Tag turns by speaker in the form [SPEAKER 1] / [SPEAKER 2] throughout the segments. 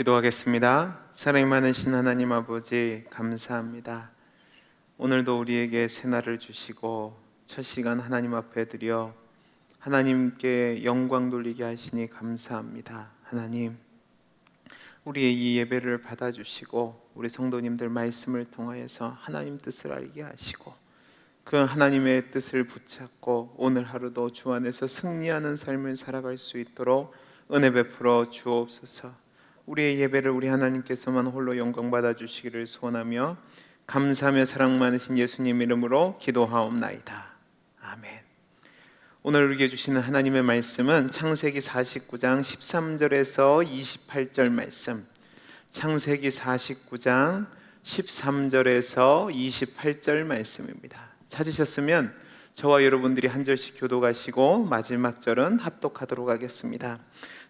[SPEAKER 1] 기도하겠습니다. 사랑이 많으신 하나님 아버지 감사합니다. 오늘도 우리에게 새날을 주시고 첫 시간 하나님 앞에 드려 하나님께 영광 돌리게 하시니 감사합니다. 하나님 우리의 이 예배를 받아주시고 우리 성도님들 말씀을 통하여서 하나님 뜻을 알게 하시고 그 하나님의 뜻을 붙잡고 오늘 하루도 주 안에서 승리하는 삶을 살아갈 수 있도록 은혜 베풀어 주옵소서. 우리의 예배를 우리 하나님께서만 홀로 영광 받아 주시기를 소원하며 감사하며 사랑 많으신 예수님 이름으로 기도하옵나이다. 아멘. 오늘 우리에게 주시는 하나님의 말씀은 창세기 49장 13절에서 28절 말씀. 창세기 49장 13절에서 28절 말씀입니다. 찾으셨으면 저와 여러분들이 한 절씩 교도가시고 마지막 절은 합독하도록 하겠습니다.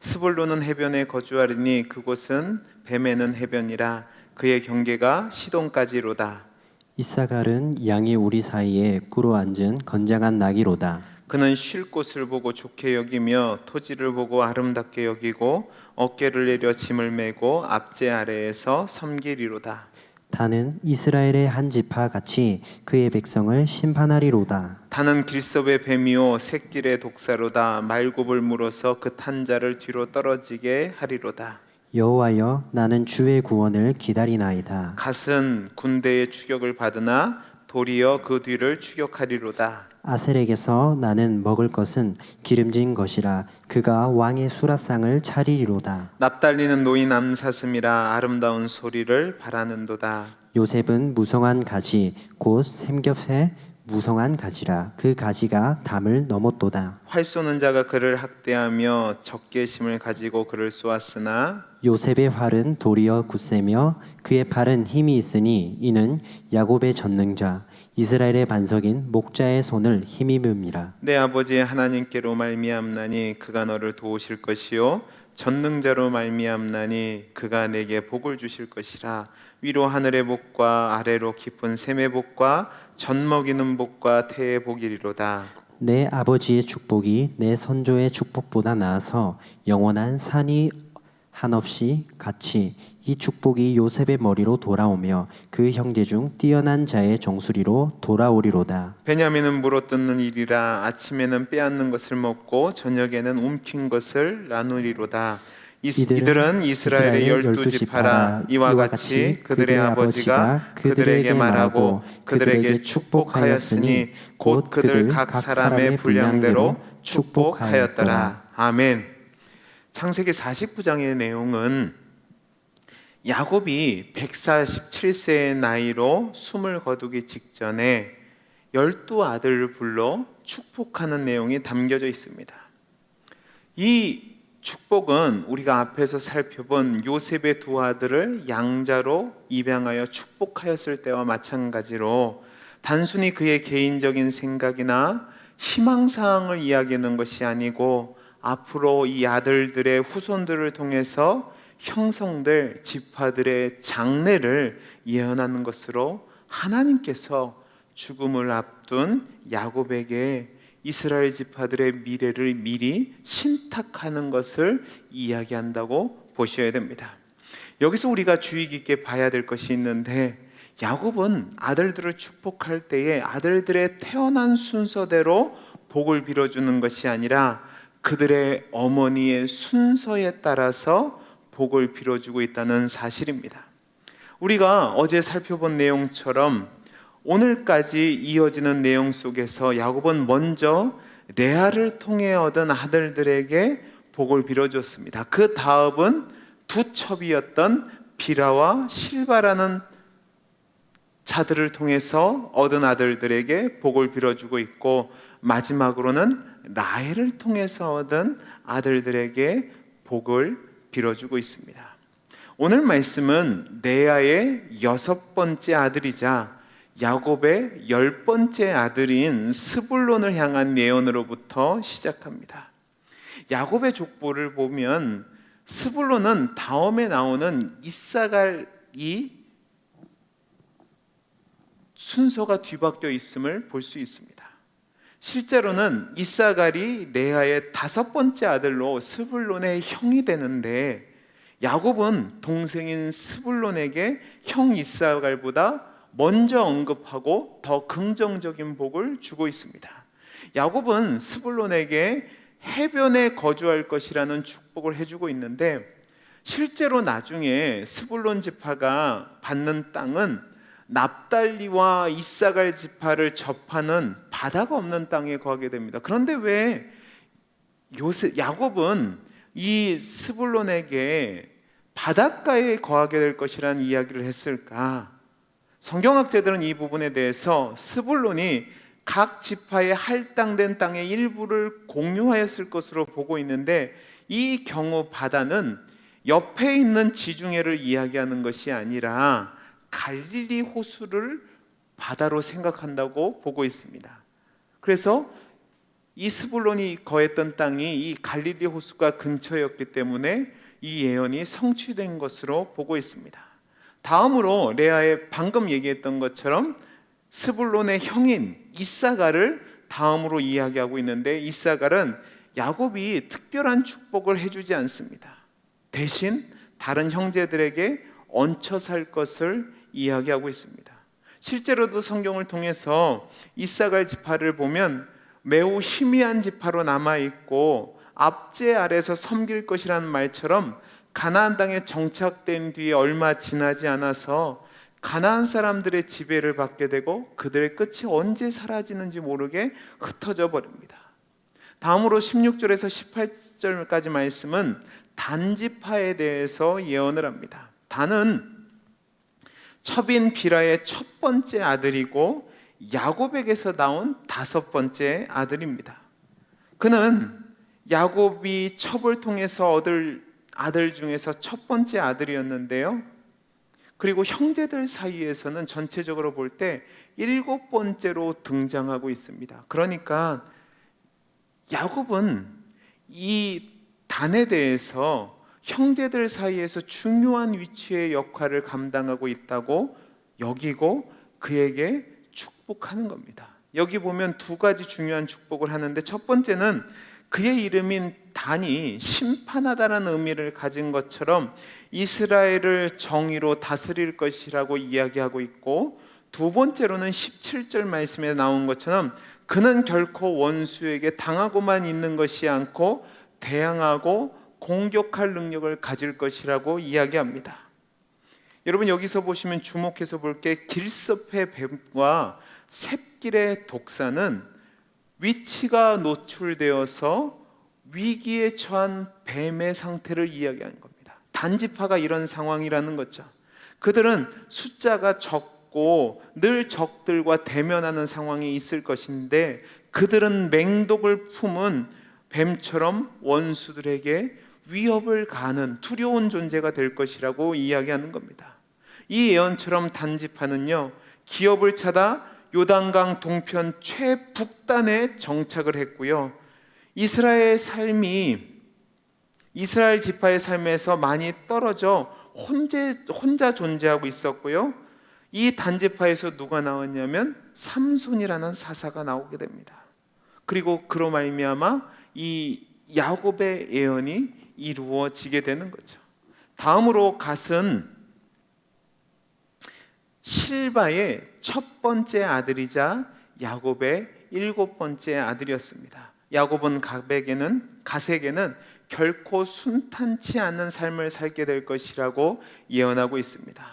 [SPEAKER 1] 스불로는 해변에 거주하리니 그곳은 뱀에는 해변이라 그의 경계가 시돈까지로다.
[SPEAKER 2] 이사갈은 양이 우리 사이에 꿇어 앉은 건장한 나귀로다.
[SPEAKER 1] 그는 쉴 곳을 보고 좋게 여기며 토지를 보고 아름답게 여기고 어깨를 내려 짐을 메고 앞제 아래에서 섬기리로다.
[SPEAKER 2] 다는 이스라엘의 한 지파 같이 그의 백성을 심판하리로다.
[SPEAKER 1] 다는 길섭의 뱀이요 새길의 독사로다 말굽을 물어서 그 탄자를 뒤로 떨어지게 하리로다.
[SPEAKER 2] 여호와여 나는 주의 구원을 기다리나이다.
[SPEAKER 1] 갓은 군대의 추격을 받으나 도리어 그 뒤를 추격하리로다.
[SPEAKER 2] 아셀에게서 나는 먹을 것은 기름진 것이라 그가 왕의 수라상을 차리리로다.
[SPEAKER 1] 납달리는 노인 암사슴이라 아름다운 소리를 바라는도다.
[SPEAKER 2] 요셉은 무성한 가지 곧 샘겹의 무성한 가지라 그 가지가 담을 넘었도다.
[SPEAKER 1] 활 쏘는 자가 그를 학대하며 적개심을 가지고 그를 쏘았으나
[SPEAKER 2] 요셉의 활은 도리어 굳세며 그의 팔은 힘이 있으니 이는 야곱의 전능자 이스라엘의 반석인 목자의 손을 힘입음이라.
[SPEAKER 1] 내 아버지 하나님께로 말미암나니 그가 너를 도우실 것이요 전능자로 말미암나니 그가 내게 복을 주실 것이라 위로 하늘의 복과 아래로 깊은 샘의 복과 젖 먹이는 복과 태의 복이리로다
[SPEAKER 2] 내 아버지의 축복이 내 선조의 축복보다 나아서 영원한 산이 한없이 같이 이 축복이 요셉의 머리로 돌아오며 그 형제 중 뛰어난 자의 정수리로 돌아오리로다.
[SPEAKER 1] 베냐민은 물어뜯는 일이라 아침에는 빼앗는 것을 먹고 저녁에는 움킨 것을 나누리로다 이들은 이스라엘의 열두 지파라. 이와 같이 그들의 아버지가 그들에게 말하고 그들에게 축복하였으니 곧 그들 각 사람의 분량대로 축복하였더라. 아멘. 창세기 49장의 내용은 야곱이 147세의 나이로 숨을 거두기 직전에 열두 아들을 불러 축복하는 내용이 담겨져 있습니다. 이 축복은 우리가 앞에서 살펴본 요셉의 두 아들을 양자로 입양하여 축복하였을 때와 마찬가지로 단순히 그의 개인적인 생각이나 희망 사항을 이야기하는 것이 아니고 앞으로 이 아들들의 후손들을 통해서 형성될 지파들의 장래를 예언하는 것으로 하나님께서 죽음을 앞둔 야곱에게 이스라엘 지파들의 미래를 미리 신탁하는 것을 이야기한다고 보셔야 됩니다. 여기서 우리가 주의 깊게 봐야 될 것이 있는데 야곱은 아들들을 축복할 때에 아들들의 태어난 순서대로 복을 빌어주는 것이 아니라 그들의 어머니의 순서에 따라서 복을 빌어주고 있다는 사실입니다. 우리가 어제 살펴본 내용처럼 오늘까지 이어지는 내용 속에서 야곱은 먼저 레아를 통해 얻은 아들들에게 복을 빌어줬습니다. 그 다음은 두 첩이었던 비라와 실바라는 자들을 통해서 얻은 아들들에게 복을 빌어주고 있고 마지막으로는 라헬을 통해서 얻은 아들들에게 복을 빌어주고 있습니다. 오늘 말씀은 레아의 여섯 번째 아들이자 야곱의 열 번째 아들인 스불론을 향한 예언으로부터 시작합니다. 야곱의 족보를 보면 스불론은 다음에 나오는 이사갈이 순서가 뒤바뀌어 있음을 볼 수 있습니다. 실제로는 이사갈이 레아의 다섯 번째 아들로 스불론의 형이 되는데 야곱은 동생인 스불론에게 형 이사갈보다 먼저 언급하고 더 긍정적인 복을 주고 있습니다. 야곱은 스불론에게 해변에 거주할 것이라는 축복을 해주고 있는데 실제로 나중에 스불론 지파가 받는 땅은 납달리와 이사갈 지파를 접하는 바다가 없는 땅에 거하게 됩니다. 그런데 왜 요새 야곱은 이 스불론에게 바닷가에 거하게 될 것이라는 이야기를 했을까? 성경학자들은 이 부분에 대해서 스불론이 각 지파에 할당된 땅의 일부를 공유하였을 것으로 보고 있는데 이 경우 바다는 옆에 있는 지중해를 이야기하는 것이 아니라 갈릴리 호수를 바다로 생각한다고 보고 있습니다. 그래서 이 스불론이 거했던 땅이 이 갈릴리 호수가 근처였기 때문에 이 예언이 성취된 것으로 보고 있습니다. 다음으로 레아의 방금 얘기했던 것처럼 스불론의 형인 이사가를 다음으로 이야기하고 있는데 이사갈은 야곱이 특별한 축복을 해주지 않습니다. 대신 다른 형제들에게 얹혀 살 것을 이야기하고 있습니다. 실제로도 성경을 통해서 이사갈 지파를 보면 매우 희미한 지파로 남아 있고 압제 아래서 섬길 것이라는 말처럼 가나안 땅에 정착된 뒤에 얼마 지나지 않아서 가나안 사람들의 지배를 받게 되고 그들의 끝이 언제 사라지는지 모르게 흩어져 버립니다. 다음으로 16절에서 18절까지 말씀은 단지파에 대해서 예언을 합니다. 단은 첩인 비라의 첫 번째 아들이고 야곱에게서 나온 다섯 번째 아들입니다. 그는 야곱이 첩을 통해서 얻을 아들 중에서 첫 번째 아들이었는데요. 그리고 형제들 사이에서는 전체적으로 볼 때 일곱 번째로 등장하고 있습니다. 그러니까 야곱은 이 단에 대해서 형제들 사이에서 중요한 위치의 역할을 감당하고 있다고 여기고 그에게 축복하는 겁니다. 여기 보면 두 가지 중요한 축복을 하는데 첫 번째는 그의 이름인 단이 심판하다라는 의미를 가진 것처럼 이스라엘을 정의로 다스릴 것이라고 이야기하고 있고 두 번째로는 17절 말씀에 나온 것처럼 그는 결코 원수에게 당하고만 있는 것이 않고 대항하고 공격할 능력을 가질 것이라고 이야기합니다. 여러분 여기서 보시면 주목해서 볼 게 길섭의 뱀과 샛길의 독사는 위치가 노출되어서 위기에 처한 뱀의 상태를 이야기하는 겁니다. 단지파가 이런 상황이라는 거죠. 그들은 숫자가 적고 늘 적들과 대면하는 상황이 있을 것인데 그들은 맹독을 품은 뱀처럼 원수들에게 위협을 가하는 두려운 존재가 될 것이라고 이야기하는 겁니다. 이 예언처럼 단지파는요 기업을 찾아 요단강 동편 최북단에 정착을 했고요. 이스라엘 삶이 이스라엘 지파의 삶에서 많이 떨어져 혼자, 혼자 존재하고 있었고요. 이 단지파에서 누가 나왔냐면 삼손이라는 사사가 나오게 됩니다. 그리고 그로 말미암아 이 야곱의 예언이 이루어지게 되는 거죠. 다음으로 갓은 실바의 첫 번째 아들이자 야곱의 일곱 번째 아들이었습니다. 야곱은 갓에게는 갓에게는 결코 순탄치 않은 삶을 살게 될 것이라고 예언하고 있습니다.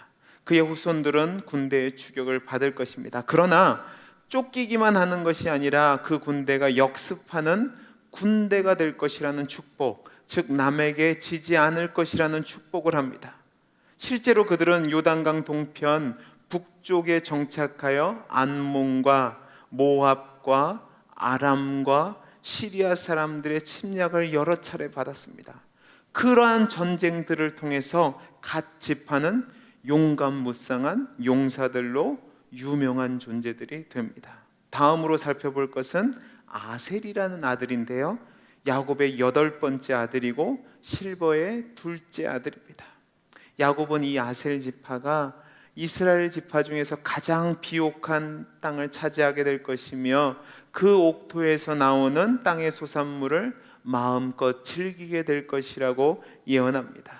[SPEAKER 1] 그의 후손들은 군대의 추격을 받을 것입니다. 그러나 쫓기기만 하는 것이 아니라 그 군대가 역습하는 군대가 될 것이라는 축복, 즉 남에게 지지 않을 것이라는 축복을 합니다. 실제로 그들은 요단강 동편 북쪽에 정착하여 안몬과 모압과 아람과 시리아 사람들의 침략을 여러 차례 받았습니다. 그러한 전쟁들을 통해서 갓 지파는 용감 무쌍한 용사들로 유명한 존재들이 됩니다. 다음으로 살펴볼 것은 아셀이라는 아들인데요. 야곱의 여덟 번째 아들이고 실버의 둘째 아들입니다. 야곱은 이 아셀 지파가 이스라엘 지파 중에서 가장 비옥한 땅을 차지하게 될 것이며 그 옥토에서 나오는 땅의 소산물을 마음껏 즐기게 될 것이라고 예언합니다.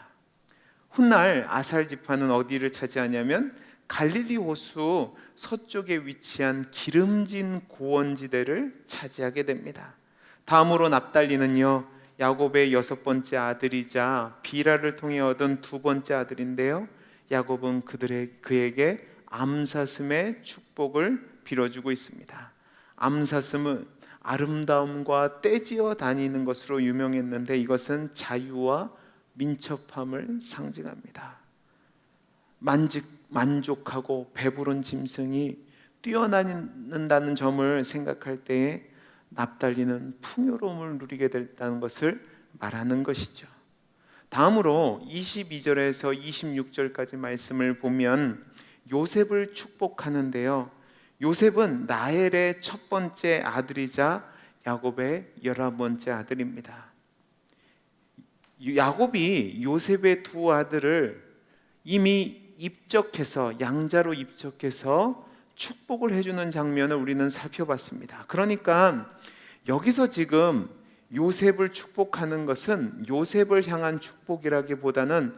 [SPEAKER 1] 훗날 아살 지파는 어디를 차지하냐면 갈릴리 호수 서쪽에 위치한 기름진 고원지대를 차지하게 됩니다. 다음으로 납달리는요 야곱의 여섯 번째 아들이자 비라를 통해 얻은 두 번째 아들인데요. 야곱은 그들의 그에게 암사슴의 축복을 빌어주고 있습니다. 암사슴은 아름다움과 떼지어 다니는 것으로 유명했는데 이것은 자유와 민첩함을 상징합니다. 만직, 만족하고 배부른 짐승이 뛰어다닌다는 점을 생각할 때에 납달리는 풍요로움을 누리게 됐다는 것을 말하는 것이죠. 다음으로 22절에서 26절까지 말씀을 보면 요셉을 축복하는데요. 요셉은 라헬의 첫 번째 아들이자 야곱의 열한 번째 아들입니다. 야곱이 요셉의 두 아들을 이미 입적해서 양자로 입적해서 축복을 해주는 장면을 우리는 살펴봤습니다. 그러니까 여기서 지금 요셉을 축복하는 것은 요셉을 향한 축복이라기보다는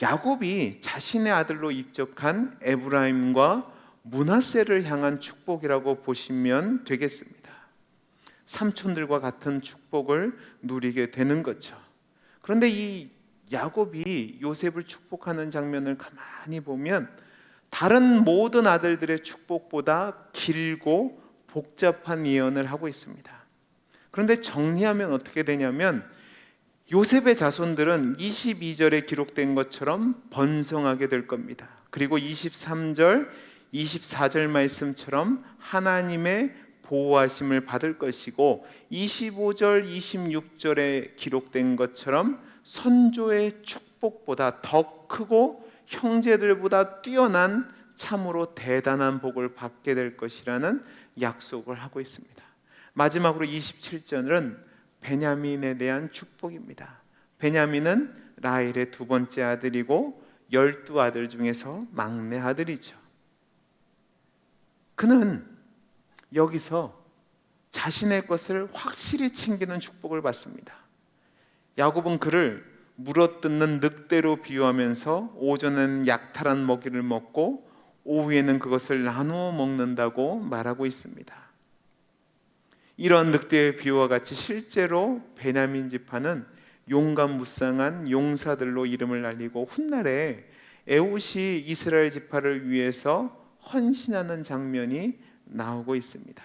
[SPEAKER 1] 야곱이 자신의 아들로 입적한 에브라임과 문하세를 향한 축복이라고 보시면 되겠습니다. 삼촌들과 같은 축복을 누리게 되는 거죠. 그런데 이 야곱이 요셉을 축복하는 장면을 가만히 보면 다른 모든 아들들의 축복보다 길고 복잡한 예언을 하고 있습니다. 그런데 정리하면 어떻게 되냐면 요셉의 자손들은 22절에 기록된 것처럼 번성하게 될 겁니다. 그리고 23절, 24절 말씀처럼 하나님의 보호하심을 받을 것이고 25절, 26절에 기록된 것처럼 선조의 축복보다 더 크고 형제들보다 뛰어난 참으로 대단한 복을 받게 될 것이라는 약속을 하고 있습니다. 마지막으로 27절은 베냐민에 대한 축복입니다. 베냐민은 라헬의 두 번째 아들이고 열두 아들 중에서 막내 아들이죠. 그는 여기서 자신의 것을 확실히 챙기는 축복을 받습니다. 야곱은 그를 물어뜯는 늑대로 비유하면서 오전에는 약탈한 먹이를 먹고 오후에는 그것을 나누어 먹는다고 말하고 있습니다. 이런 늑대의 비유와 같이 실제로 베냐민 지파는 용감 무쌍한 용사들로 이름을 날리고 훗날에 에웃이 이스라엘 지파를 위해서 헌신하는 장면이 나오고 있습니다.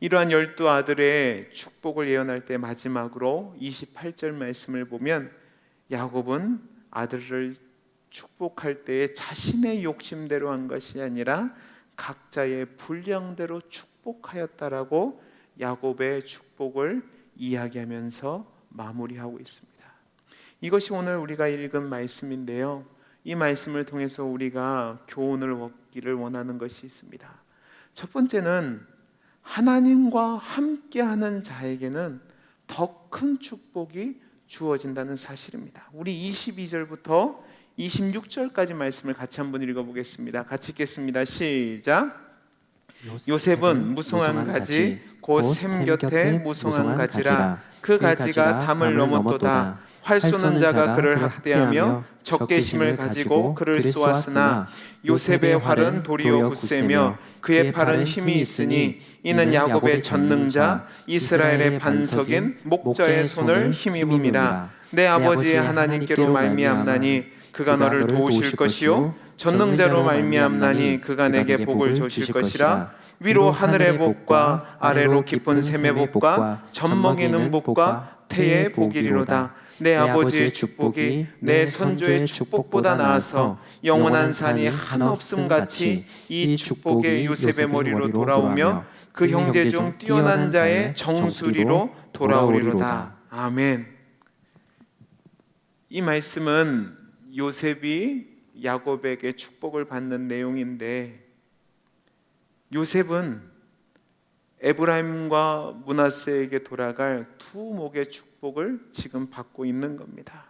[SPEAKER 1] 이러한 열두 아들의 축복을 예언할 때 마지막으로 28절 말씀을 보면 야곱은 아들을 축복할 때에 자신의 욕심대로 한 것이 아니라 각자의 분량대로 축복하였다라고 야곱의 축복을 이야기하면서 마무리하고 있습니다. 이것이 오늘 우리가 읽은 말씀인데요. 이 말씀을 통해서 우리가 교훈을 얻기를 원하는 것이 있습니다. 첫 번째는 하나님과 함께하는 자에게는 더 큰 축복이 주어진다는 사실입니다. 우리 22절부터 26절까지 말씀을 같이 한번 읽어보겠습니다. 같이 읽겠습니다. 시작. 요셉은 무성한 가지 곧샘 곁에 무성한 가지라 그 가지가 담을 넘었도다 활 쏘는 자가 그를 학대하며 적개심을 가지고 그를 쏘았으나 요셉의 활은 도리어 굳세며 그의 팔은 힘이 있으니 이는 야곱의 전능자 이스라엘의 반석인 목자의 손을 힘입음이라 내 아버지의 하나님께로 말미암나니 그가 너를 도우실 것이요 전능자로 말미암나니 그가 내게 복을 주실 것이라 위로 하늘의 복과 아래로 깊은 샘의 복과 젖먹이는 복과 태의 복이리로다 내 아버지의 축복이 내 선조의 축복보다 나아서 영원한 산이 한없음 같이 이 축복이 요셉의 머리로 돌아오며 그 형제 중 뛰어난 자의 정수리로 돌아오리로다. 아멘. 이 말씀은 요셉이 야곱에게 축복을 받는 내용인데 요셉은 에브라임과 문하세에게 돌아갈 두 목의 축 복을 지금 받고 있는 겁니다.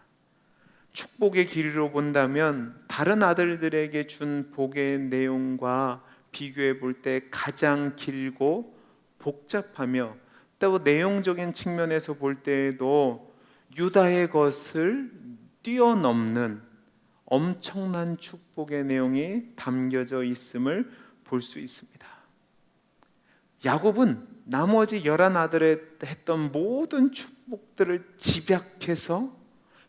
[SPEAKER 1] 축복의 길이로 본다면 다른 아들들에게 준 복의 내용과 비교해 볼 때 가장 길고 복잡하며 또 내용적인 측면에서 볼 때에도 유다의 것을 뛰어넘는 엄청난 축복의 내용이 담겨져 있음을 볼 수 있습니다. 야곱은 나머지 열한 아들에 했던 모든 축복들을 집약해서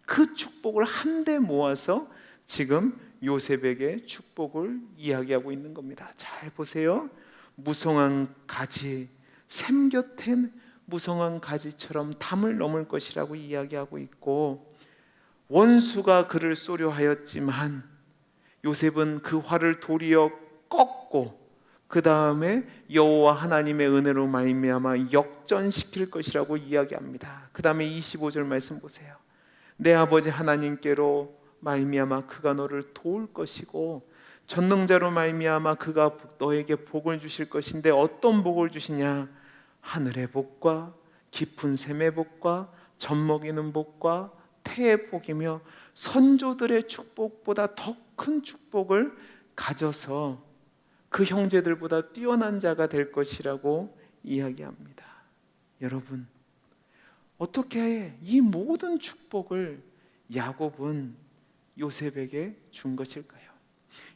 [SPEAKER 1] 그 축복을 한데 모아서 지금 요셉에게 축복을 이야기하고 있는 겁니다. 잘 보세요. 무성한 가지, 샘 곁엔 무성한 가지처럼 담을 넘을 것이라고 이야기하고 있고 원수가 그를 쏘려 하였지만 요셉은 그 화를 도리어 꺾고 그 다음에 여호와 하나님의 은혜로 말미암아 역전시킬 것이라고 이야기합니다. 그 다음에 25절 말씀 보세요. 내 아버지 하나님께로 말미암아 그가 너를 도울 것이고 전능자로 말미암아 그가 너에게 복을 주실 것인데 어떤 복을 주시냐 하늘의 복과 깊은 샘의 복과 젖 먹이는 복과 태의 복이며 선조들의 축복보다 더 큰 축복을 가져서 그 형제들보다 뛰어난 자가 될 것이라고 이야기합니다. 여러분 어떻게 이 모든 축복을 야곱은 요셉에게 준 것일까요?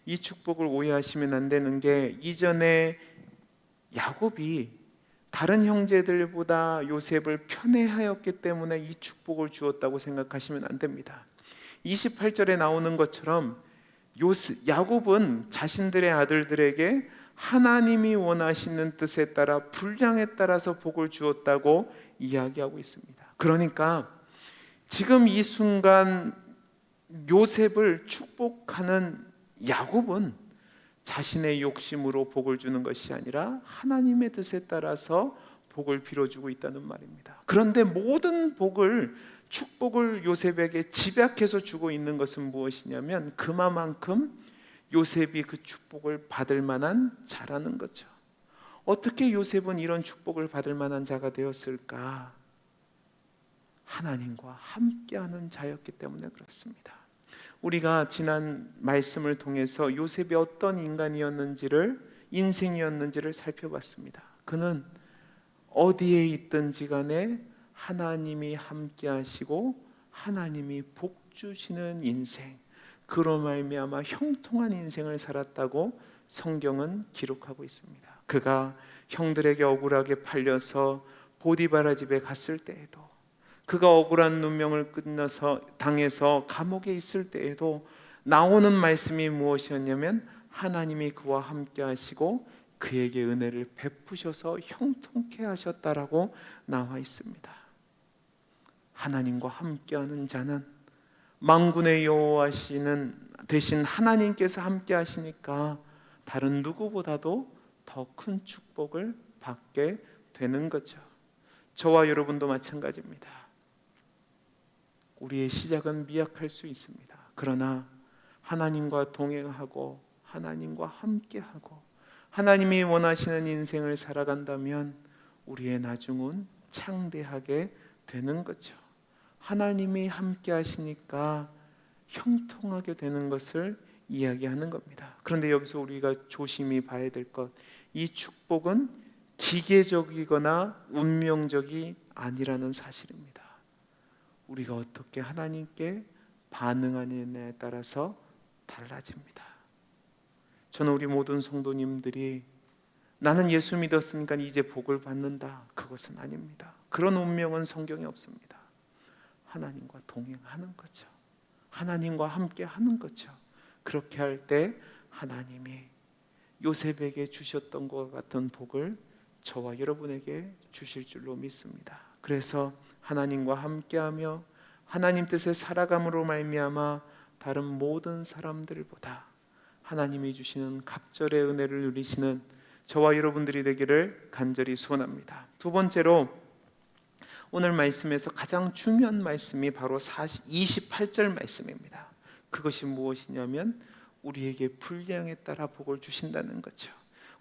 [SPEAKER 1] 이 축복을 오해하시면 안 되는 게 이전에 야곱이 다른 형제들보다 요셉을 편애하였기 때문에 이 축복을 주었다고 생각하시면 안 됩니다. 28절에 나오는 것처럼 야곱은 자신들의 아들들에게 하나님이 원하시는 뜻에 따라 분량에 따라서 복을 주었다고 이야기하고 있습니다. 그러니까 지금 이 순간 요셉을 축복하는 야곱은 자신의 욕심으로 복을 주는 것이 아니라 하나님의 뜻에 따라서 복을 빌어주고 있다는 말입니다. 그런데 모든 복을 축복을 요셉에게 집약해서 주고 있는 것은 무엇이냐면 그만큼 요셉이 그 축복을 받을 만한 자라는 거죠. 어떻게 요셉은 이런 축복을 받을 만한 자가 되었을까? 하나님과 함께하는 자였기 때문에 그렇습니다. 우리가 지난 말씀을 통해서 요셉이 어떤 인간이었는지를 인생이었는지를 살펴봤습니다. 그는 어디에 있든지 간에 하나님이 함께 하시고 하나님이 복 주시는 인생 그로 말미암아 형통한 인생을 살았다고 성경은 기록하고 있습니다. 그가 형들에게 억울하게 팔려서 보디바라 집에 갔을 때에도 그가 억울한 눈명을 끝나서 당해서 감옥에 있을 때에도 나오는 말씀이 무엇이었냐면 하나님이 그와 함께 하시고 그에게 은혜를 베푸셔서 형통케 하셨다라고 나와 있습니다. 하나님과 함께하는 자는 망군의 여호와시는 대신 하나님께서 함께 하시니까 다른 누구보다도 더 큰 축복을 받게 되는 거죠. 저와 여러분도 마찬가지입니다. 우리의 시작은 미약할 수 있습니다. 그러나 하나님과 동행하고 하나님과 함께하고 하나님이 원하시는 인생을 살아간다면 우리의 나중은 창대하게 되는 거죠. 하나님이 함께 하시니까 형통하게 되는 것을 이야기하는 겁니다. 그런데 여기서 우리가 조심히 봐야 될 것, 이 축복은 기계적이거나 운명적이 아니라는 사실입니다. 우리가 어떻게 하나님께 반응하느냐에 따라서 달라집니다. 저는 우리 모든 성도님들이 나는 예수 믿었으니까 이제 복을 받는다. 그것은 아닙니다. 그런 운명은 성경에 없습니다. 하나님과 동행하는 거죠. 하나님과 함께 하는 거죠. 그렇게 할 때 하나님이 요셉에게 주셨던 것 같은 복을 저와 여러분에게 주실 줄로 믿습니다. 그래서 하나님과 함께하며 하나님 뜻에 살아감으로 말미암아 다른 모든 사람들보다 하나님이 주시는 갑절의 은혜를 누리시는 저와 여러분들이 되기를 간절히 소원합니다. 두 번째로 오늘 말씀에서 가장 중요한 말씀이 바로 40, 28절 말씀입니다. 그것이 무엇이냐면 우리에게 분량에 따라 복을 주신다는 거죠.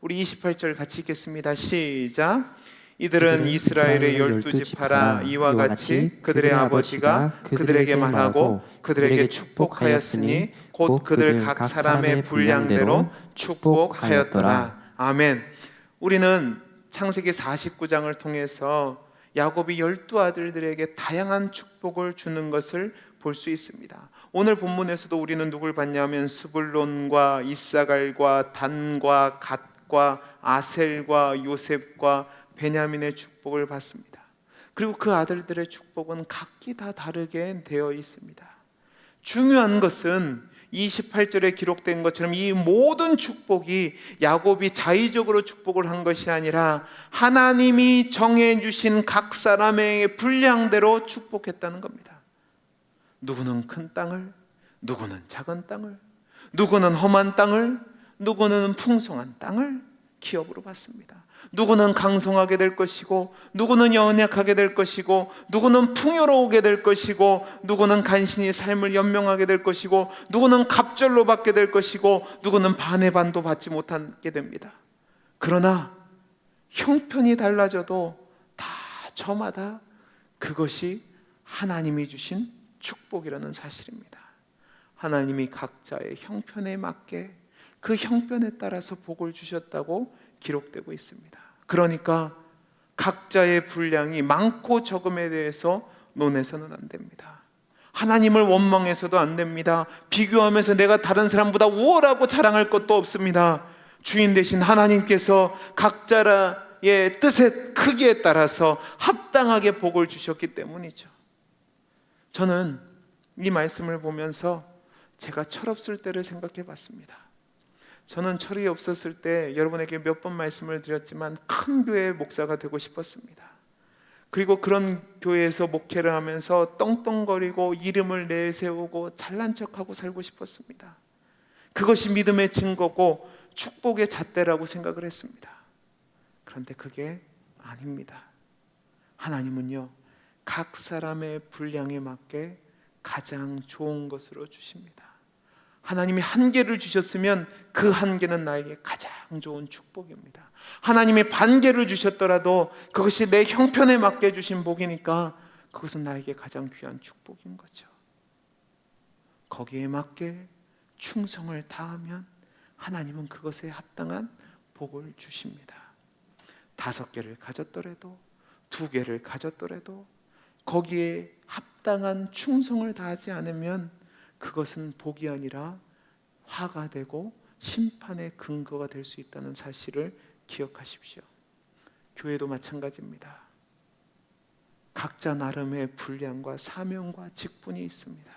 [SPEAKER 1] 우리 28절 같이 읽겠습니다. 시작. 이들은 이스라엘의 열두 지파라 이와 같이 그들의 아버지가 그들에게 말하고 그들에게 축복하였으니 곧 그들 각 사람의 분량대로 축복하였더라. 아멘. 우리는 창세기 49장을 통해서 야곱이 열두 아들들에게 다양한 축복을 주는 것을 볼 수 있습니다. 오늘 본문에서도 우리는 누굴 봤냐면 스불론과 이사갈과 단과 갓과 아셀과 요셉과 베냐민의 축복을 받습니다. 그리고 그 아들들의 축복은 각기 다 다르게 되어 있습니다. 중요한 것은 28절에 기록된 것처럼 이 모든 축복이 야곱이 자의적으로 축복을 한 것이 아니라 하나님이 정해 주신 각 사람의 분량대로 축복했다는 겁니다. 누구는 큰 땅을, 누구는 작은 땅을, 누구는 험한 땅을, 누구는 풍성한 땅을 기업으로 받습니다. 누구는 강성하게 될 것이고, 누구는 연약하게 될 것이고, 누구는 풍요로우게 될 것이고, 누구는 간신히 삶을 연명하게 될 것이고, 누구는 갑절로 받게 될 것이고, 누구는 반의 반도 받지 못하게 됩니다. 그러나 형편이 달라져도 다 저마다 그것이 하나님이 주신 축복이라는 사실입니다. 하나님이 각자의 형편에 맞게 그 형편에 따라서 복을 주셨다고 기록되고 있습니다. 그러니까 각자의 분량이 많고 적음에 대해서 논해서는 안 됩니다. 하나님을 원망해서도 안 됩니다. 비교하면서 내가 다른 사람보다 우월하고 자랑할 것도 없습니다. 주인 대신 하나님께서 각자의 뜻의 크기에 따라서 합당하게 복을 주셨기 때문이죠. 저는 이 말씀을 보면서 제가 철없을 때를 생각해 봤습니다. 저는 철이 없었을 때 여러분에게 몇 번 말씀을 드렸지만 큰 교회 목사가 되고 싶었습니다. 그리고 그런 교회에서 목회를 하면서 떵떵거리고 이름을 내세우고 잘난 척하고 살고 싶었습니다. 그것이 믿음의 증거고 축복의 잣대라고 생각을 했습니다. 그런데 그게 아닙니다. 하나님은요, 각 사람의 분량에 맞게 가장 좋은 것으로 주십니다. 하나님이 한계를 주셨으면 그 한계는 나에게 가장 좋은 축복입니다. 하나님이 반계를 주셨더라도 그것이 내 형편에 맞게 주신 복이니까 그것은 나에게 가장 귀한 축복인 거죠. 거기에 맞게 충성을 다하면 하나님은 그것에 합당한 복을 주십니다. 다섯 개를 가졌더라도 두 개를 가졌더라도 거기에 합당한 충성을 다하지 않으면 그것은 복이 아니라 화가 되고 심판의 근거가 될 수 있다는 사실을 기억하십시오. 교회도 마찬가지입니다. 각자 나름의 분량과 사명과 직분이 있습니다.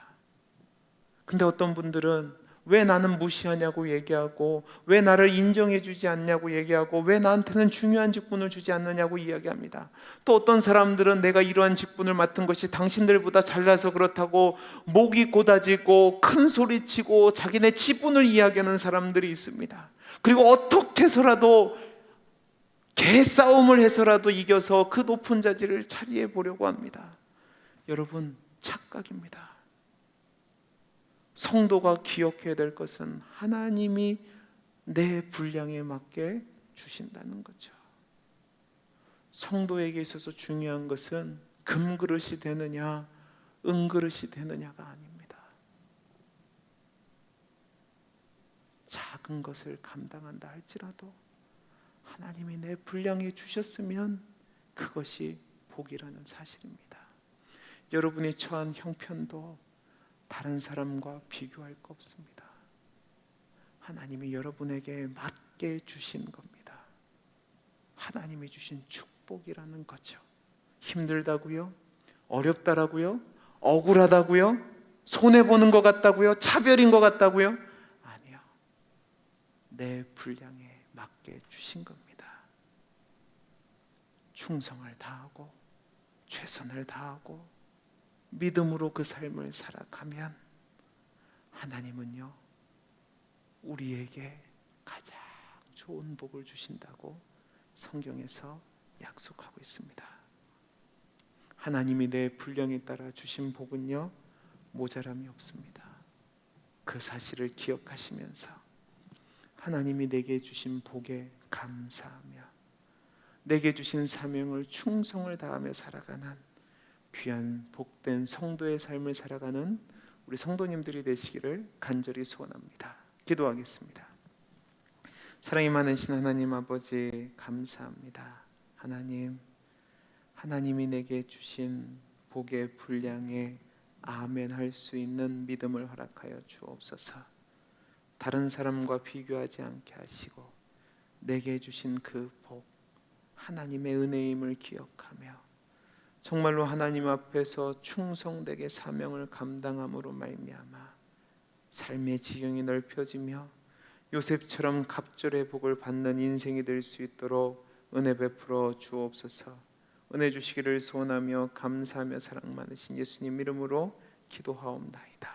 [SPEAKER 1] 근데 어떤 분들은 왜 나는 무시하냐고 얘기하고 왜 나를 인정해 주지 않냐고 얘기하고 왜 나한테는 중요한 직분을 주지 않느냐고 이야기합니다. 또 어떤 사람들은 내가 이러한 직분을 맡은 것이 당신들보다 잘나서 그렇다고 목이 고다지고 큰 소리치고 자기네 지분을 이야기하는 사람들이 있습니다. 그리고 어떻게 해서라도 개싸움을 해서라도 이겨서 그 높은 자리를 차지해 보려고 합니다. 여러분 착각입니다. 성도가 기억해야 될 것은 하나님이 내 분량에 맞게 주신다는 거죠. 성도에게 있어서 중요한 것은 금그릇이 되느냐, 은그릇이 되느냐가 아닙니다. 작은 것을 감당한다 할지라도 하나님이 내 분량에 주셨으면 그것이 복이라는 사실입니다. 여러분이 처한 형편도 다른 사람과 비교할 거 없습니다. 하나님이 여러분에게 맞게 주신 겁니다. 하나님이 주신 축복이라는 거죠. 힘들다고요? 어렵다라고요? 억울하다고요? 손해 보는 것 같다고요? 차별인 것 같다고요? 아니요. 내 분량에 맞게 주신 겁니다. 충성을 다하고 최선을 다하고 믿음으로 그 삶을 살아가면 하나님은요 우리에게 가장 좋은 복을 주신다고 성경에서 약속하고 있습니다. 하나님이 내 분량에 따라 주신 복은요 모자람이 없습니다. 그 사실을 기억하시면서 하나님이 내게 주신 복에 감사하며 내게 주신 사명을 충성을 다하며 살아가는 귀한 복된 성도의 삶을 살아가는 우리 성도님들이 되시기를 간절히 소원합니다. 기도하겠습니다. 사랑이 많으신 하나님 아버지 감사합니다. 하나님 하나님이 내게 주신 복의 분량에 아멘 할 수 있는 믿음을 허락하여 주옵소서. 다른 사람과 비교하지 않게 하시고 내게 주신 그 복 하나님의 은혜임을 기억하며 정말로 하나님 앞에서 충성되게 사명을 감당함으로 말미암아 삶의 지경이 넓혀지며 요셉처럼 갑절의 복을 받는 인생이 될 수 있도록 은혜 베풀어 주옵소서. 은혜 주시기를 소원하며 감사하며 사랑 많으신 예수님 이름으로 기도하옵나이다.